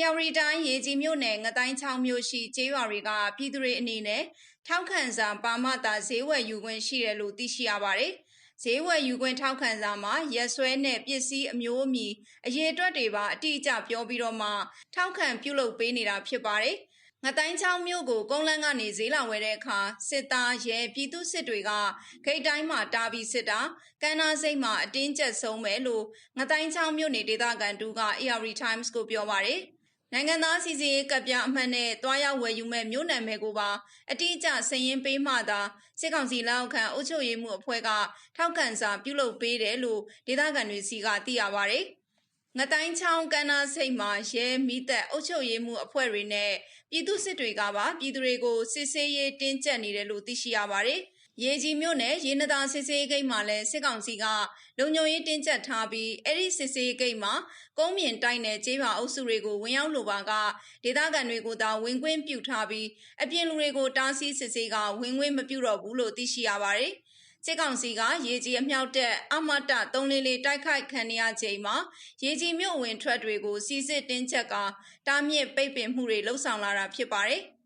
ယာဝတီတိုင်းရေကြီးမြို့နယ်ငတိုင်းချောင်းမြို့ရှိကျေးရွာတွေကပြည်သူတွေအနေနဲ့ထောက်ခံစာပါမတာဈေးဝယ်ယူခွင့်ရှိတယ်လို့သိရှိရပါတယ်။ဈေးဝယ်ယူခွင့်ထောက်ခံစာမှာရက်စွဲနဲ့ပစ္စည်းအမျိုးအမည်အရေးအတွက်တွေပါအတိအကျပြောပြီးတော့မှထောက်ခံပြုလုပ်ပေးနေတာဖြစ်ပါတယ်။ငတိုင်းချောင်းမြို့ကိုကုန်းလန်းကနေဈေးလာဝယ်တဲ့အခါစစ်သားရဲပြည်သူစစ်တွေကဂိတ်တိုင်းမှာတာပြီးစစ်တာကန်းနာစိတ်မှာအတင်းကျပ်ဆုံးပဲလို့ငတိုင်းချောင်းမြို့နေဒေသခံတူက AR Times ကိုပြောပါတယ်။ နိုင်ငံသားစီစီရေးကပ်ပြအမှတ်နဲ့တွားရောက်ဝယ်ယူမဲ့မြို့နယ်မဲကိုပါအတိအကျစည်ရင်းပေးမှသာစစ်ကောင်စီလက်အောက်ခံအုပ်ချုပ်ရေးမှုအဖွဲ့ကထောက်ခံစာပြုလုပ်ပေးတယ်လို့ဒေသခံတွေစီကသိရပါဗျ။ငတိုင်းချောင်းကန်းနာစိတ်မှာရဲမိသက်အုပ်ချုပ်ရေးမှုအဖွဲ့တွေနဲ့ပြည်သူစစ်တွေကပါပြည်သူတွေကိုစစ်ဆေးရေးတင်းကျပ်နေတယ်လို့သိရှိရပါတယ်။ ရေကြီးမြို့နယ်ရေနသာစစ်ဆေးဂိတ်မှာလည်းစစ်ကောင်စီကလုံခြုံရေးတင်းကျပ်ထားပြီးအဲ့ဒီစစ်ဆေးဂိတ်မှာကုန်းမြင့်တိုင်းနယ်ကျေးရွာအုပ်စုတွေကိုဝင်ရောက်လိုပါကဒေသခံတွေကိုသာဝင်ခွင့်ပြုထားပြီးအပြင်လူတွေကိုတားဆီးစစ်ဆေးကဝင်ခွင့်မပြုတော့ဘူးလို့သိရှိရပါတယ်။စစ်ကောင်စီကရေကြီးအမြောက်တက်အမတ344တိုက်ခိုက်ခံရချိန်မှာရေကြီးမြို့ဝင်ထွက်တွေကိုစီစစ်တင်းချက်ကတားမြစ်ပိတ်ပင်မှုတွေလှုံ့ဆော်လာတာဖြစ်ပါတယ်။